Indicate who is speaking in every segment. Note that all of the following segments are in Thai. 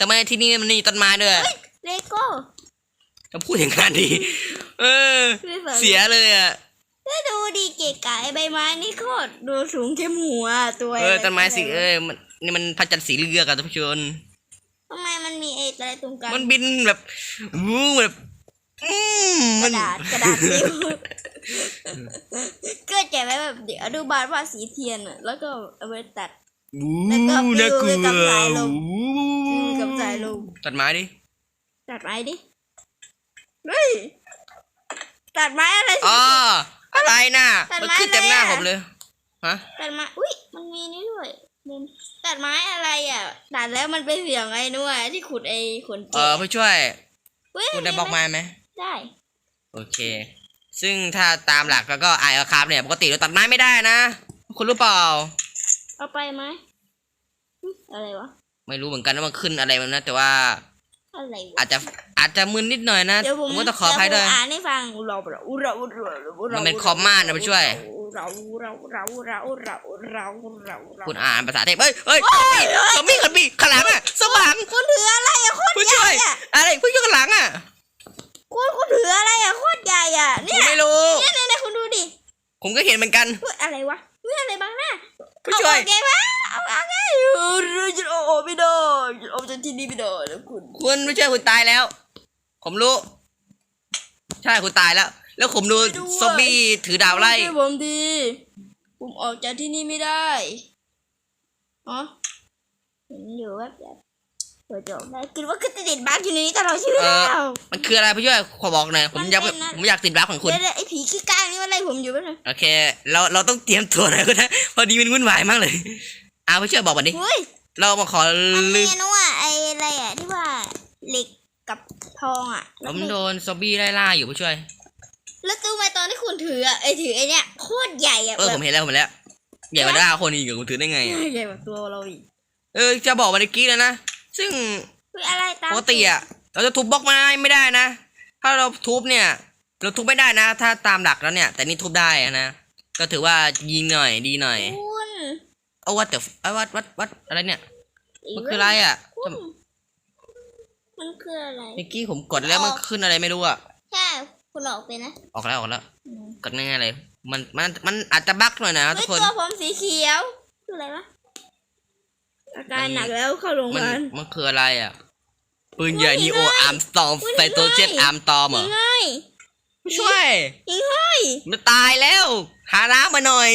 Speaker 1: ทำไมที่นี่มันมีต้นไม้ด้วย
Speaker 2: เลโก้
Speaker 1: จะพูดอย่างนั้นดีเออ เสียเลยอะ
Speaker 2: ถ้าดูดีเก๋ไก่ใบไม้นี่โคตรดูสูงแค่หัวตัว
Speaker 1: เออต้นไม้สีเอ้ยมันนี่มันพระจันทร์สีเลือกอะท่านผู้ชม
Speaker 2: ทำไมมันมีไอ้อะไรตรงกลาง
Speaker 1: มันบินแบบวู้แบบอืม
Speaker 2: ก
Speaker 1: มั
Speaker 2: ระ
Speaker 1: น
Speaker 2: ดาษกระดาษนิ้วก็แกะไว้แบบเดี๋ยวอนุบาลว่าดสีเทียนอะแล้วก็เอาไว้ตัด
Speaker 1: วู้
Speaker 2: แล้วก็
Speaker 1: น่ากลั
Speaker 2: ปลิว
Speaker 1: ตัดไม้ดิ
Speaker 2: ตัดไม้ดิเฮ้ยตัดไม้อะไรสิ
Speaker 1: อ๋ออะไรน่ะ
Speaker 2: ตัด
Speaker 1: มัน
Speaker 2: ไม้
Speaker 1: ขึ้นเต็มหน้า
Speaker 2: อะไรอะ
Speaker 1: ผมเลย ฮะ
Speaker 2: ตัดไม้ อุ้ยมันมีนี่ด้วยมุมตัดไม้อะไรอะ ตัดแล้วมันเป็นเสียงไอ้นู่นอะที่ขุดไอ้ขน
Speaker 1: เอ
Speaker 2: แกะ
Speaker 1: อผู้ช่วย
Speaker 2: เฮ้ย
Speaker 1: คุณได้บล็อกไม้ไหม
Speaker 2: ได้
Speaker 1: โอเค ซึ่งถ้าตามหลักแล้วก็ไอเอลคาร์เนี่ยปกติเราตัดไม้ไม่ได้นะ คุณรู้เปล่า
Speaker 2: เอาไปไหมหึอะไรวะ
Speaker 1: ไม่รู้เหมือนกันว่ามันขึ้นอะไรมันนะแต่ว่า
Speaker 2: อะไรวะ
Speaker 1: อาจจะอาจจะมึนนิดหน่อยนะ
Speaker 2: เดี๋ยวผม
Speaker 1: ผมก็ต้องขออภัยด้วย
Speaker 2: เผมอ่านให้ฟังเราเราเราเราเรา
Speaker 1: มันเป็นคอมมานด์นะผู้ช่วย
Speaker 2: เราเราเราเราเราเราเราเรา
Speaker 1: คุณอ่านภาษาเทพเอ้ยเอ้ยซอมบี้ซอมบี้ข้างหลังอะสมบัง
Speaker 2: คุณถืออะไรอะโคตร
Speaker 1: ผู้
Speaker 2: ให
Speaker 1: ช่ว
Speaker 2: ญ่
Speaker 1: ย
Speaker 2: อะ
Speaker 1: อะไรผู้ช่วยข้างหลังอะ
Speaker 2: คุณคุณถืออะไรอะโคตรใหญ่อะ
Speaker 1: ผ
Speaker 2: เนี่
Speaker 1: ม
Speaker 2: ย
Speaker 1: ไม่รู้
Speaker 2: เนี่ยเนี่ยเนี่ยคุณดูดิ
Speaker 1: ผมก็เห็นเหมือนกัน
Speaker 2: เฮ้ยอะไรวะเฮ้ยอะไรบ้างหน้า
Speaker 1: ผู้ช่วย
Speaker 2: เอาออกไงวะ เอาออกไงเออจะเอาออกไม่ได้จะเอาจากที่นี่ไม่ได้แล้วคุณ
Speaker 1: คุณผู้ช่คุณตายแล้ว ผมรู้ ใช่คุณตายแล้ว แล้วผมดูซอมบี้ถือดาวไล่
Speaker 2: ช่วยผมดีผมออกจากที่นี่ไม่ได้อ๋อเห็นอยู่ว่าแบบเปิดจอได้คิดว่าคือจะติดบั๊กอยู่ในนี้ตลอดชีวิต
Speaker 1: เออ
Speaker 2: แล้ว
Speaker 1: มันคืออะไรผู้ช่วยขอบอกหน่อย ผมอยาก
Speaker 2: มันเป็นอะ
Speaker 1: ผมอยากติดรับของคุณ
Speaker 2: เดี๋ยวเดี๋ยวไอ้ผีขี้กลางนี่มันไล่ผมอยู่แป๊บนึง
Speaker 1: โอเค เราเราต้องเตรียมตัวหน่อยก็ได้พอดีมันวุ่นวายมากเลย อาผู้ช่วยบอกมาดิ
Speaker 2: เฮ้ย
Speaker 1: เรามาขอ
Speaker 2: มัน
Speaker 1: ลื
Speaker 2: มี
Speaker 1: ม
Speaker 2: อันนู้นอะไอ้อะไรอะที่ว่าเหล็กกับทองอะ
Speaker 1: ผ
Speaker 2: แล้ว
Speaker 1: ม
Speaker 2: เหล็ก
Speaker 1: โดนซอมบี้ไล่ล่าอยู่ผู้ช่วย
Speaker 2: แล้วตู้ไม้ตอนที่คุณถืออะไอ้ถือไอ้เนี้ยโคตรใหญ่อะ
Speaker 1: เออ
Speaker 2: แบ
Speaker 1: ผ
Speaker 2: บ
Speaker 1: มเห็นแล้วผมเห็นแล้วใหญ่กว่าด้าคนอีกอะผมถือได้ไงอะ
Speaker 2: ใหญ่กว่าตัวเราอีก
Speaker 1: เออจะบอกมาเมื่อกี้แล้วนะซึ่ง
Speaker 2: เฮ้ยอะไรตาม
Speaker 1: ปกติอะเราจะทุบบล็อกไม้ไม่ได้นะ ถ้าเราทุบเนี่ย เราทุบไม่ได้นะ ถ้าตามหลักแล้วเนี่ย แต่นี่ทุบได้อะนะก็ถือว่ายิงหน่อยดีหน่อย
Speaker 2: คุณ
Speaker 1: เอาวัดแต่เอาวัดวัดวัดอะไรเนี่ย มันคืออะไรอะ
Speaker 2: คุณมันคืออะไร
Speaker 1: เมื่อกี้ผมกดแล้วมันขึ้นอะไรไม่รู้อะ
Speaker 2: ใช่คุณออกไปนะ
Speaker 1: ออกแล้วออกแล้ว
Speaker 2: อืม
Speaker 1: กดง่ายๆเลย มันมันมันอาจจะบั๊กหน่อยนะทุ
Speaker 2: เฮ้
Speaker 1: ก
Speaker 2: ย
Speaker 1: คน
Speaker 2: ตัวผมสีเขียว คืออะไรวะ อาการหนักแล้วเข้าโรงพ
Speaker 1: มัน
Speaker 2: ยาบาล
Speaker 1: มันคืออะไรอะ ปืนใหญ่
Speaker 2: อุ้ย
Speaker 1: นีโอ
Speaker 2: ง่าย
Speaker 1: อาร์มสตอง
Speaker 2: อุ้ย
Speaker 1: ไซโตเจต
Speaker 2: ง่าย
Speaker 1: อาร์มตอมเหรอ
Speaker 2: ง่าย
Speaker 1: ช่วย
Speaker 2: ยิงห้อย
Speaker 1: มันตายแล้ว หาน้ำมาหน่อย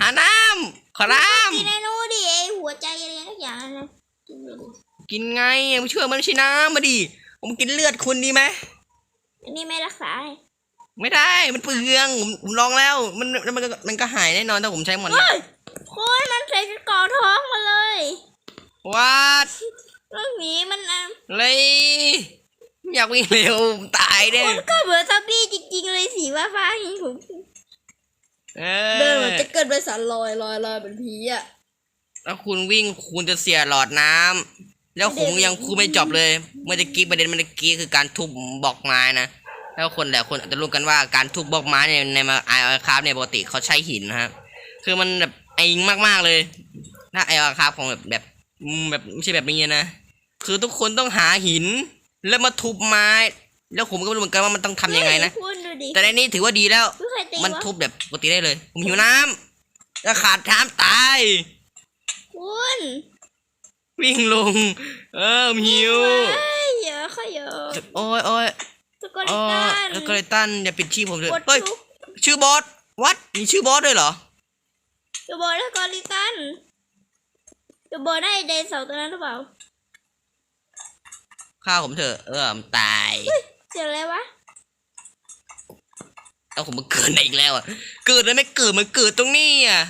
Speaker 1: หาน้ำขอน้
Speaker 2: กินไอ้นู้นดิไอ้หัวใจอะไรทุกอย่างนั่นนะกินไปดิำ
Speaker 1: กินไงมาช่วยมันไม่ใช่น้ำมาดิผมกินเลือดคุณดีไหม
Speaker 2: อันนี้ไม่รักษาให้
Speaker 1: ไม่ได้มันเปลืองผมผมลองแล้วมันมันก็มันก็หายแน่นอนถ้าผมใช้หมดเนี่ย
Speaker 2: เฮ้ยคุณมันใส่กระกอท้องมาเลย
Speaker 1: วัด
Speaker 2: เรื่องนี้มันอะ
Speaker 1: เลยอยากวิ่งเร็วตายเด้
Speaker 2: คุณก็เหมือนซอมบี้จริงๆเลยสีว่าฟ้าหิงผม
Speaker 1: เอ
Speaker 2: เดินเหมื
Speaker 1: อ
Speaker 2: อนจะเกิดไปสันลอยลอยลอยเป็นผีอะ
Speaker 1: แล้วคุณวิ่งคุณจะเสียหลอดน้ำแล้วผมยังพูดไม่จบเลย เมื่อตะกี้ประเด็นเมื่อตะกี้คือการทุบบล็อกไม้นะแล้วคนหลายคนอาจจะรู้กันว่าการทุบบล็อกไม้ในในมาไออคราฟเนี่ยปกติเขาใช้หินนะครับคือมันแบบไอิงมากๆเลยถ้าไออคราฟของแบบแบบอืมแบบไม่ใช่แบบนี้นะคือทุกคนต้องหาหินแล้วมาทุบไม้ แล้วผมก็ไม่รู้เหมือนกันว่ามันต้องทำยังไงนะ
Speaker 2: เฮ้คุณดูดิ
Speaker 1: แต่ในนี้ถือว่าดีแล้ว
Speaker 2: ไม่เคยตี
Speaker 1: มัน
Speaker 2: วะ
Speaker 1: ทุบแบบปกติได้เลย ผมหิวน้ำแล้วขาดน้ำตาย
Speaker 2: คุณ
Speaker 1: วิ่งลง เออผมหิว
Speaker 2: เฮ้ยเยอะค่ะเยอะ
Speaker 1: โอ้ยโอ้ย
Speaker 2: สกอ
Speaker 1: โอ้
Speaker 2: ริตั
Speaker 1: ย
Speaker 2: น
Speaker 1: แล้วก็เลยตั้นอย่าปิดชื่อผมเลย
Speaker 2: กด
Speaker 1: เฮ้ย
Speaker 2: ทุก
Speaker 1: ชื่อบอสวัดมีชื่อบอสด้วยเหรอ
Speaker 2: จะบอกแล้วสกอริตันจะบอกได้ไดโนเสาร์ตัวนั้นหรือเปล่า
Speaker 1: ฆ่าผมเถอะ เออผมตาย
Speaker 2: เจออะไรวะ
Speaker 1: แล้วผมมาเกิดไหนอีกแล้วอะ เกิดแล้วไม่เกิดมันเกิดตรงนี้อะ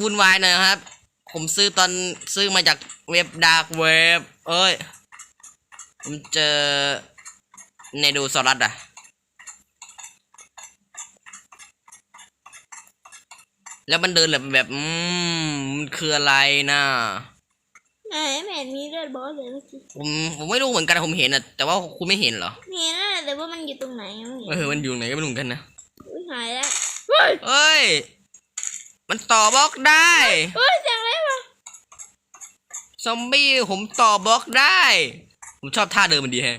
Speaker 1: วุ่นวายหน่อยครับ ผมซื้อตอนซื้อมาจากเว็บดาร์กเว็บเอ้ย ผมเจอในดูสลัดอะ แล้วมันเดินแบบแบบ อืม มันคืออะไรน่ะ
Speaker 2: ไหนไม่เห็นมีเลือดบอสเลยเมื่อกี้
Speaker 1: ผมผมไม่รู้เหมือนกันผมเห็นอะแต่ว่าคุณไม่เห็นเหรอ
Speaker 2: มีนั่นแหละแต่ว่ามันอยู่ตรงไหนไม่เห็น
Speaker 1: เออมันอยู่ไหนก็ไม่รู้เหมือนกันนะ
Speaker 2: อุ้ยหายแล้วเฮ้ย
Speaker 1: เอ้ย มันต่อบล็อกได้
Speaker 2: เฮ้ยเสียงอะไรวะ
Speaker 1: ซอมบี้ผมต่อบล็อกได้ ผมชอบท่าเดินมันดีแฮะ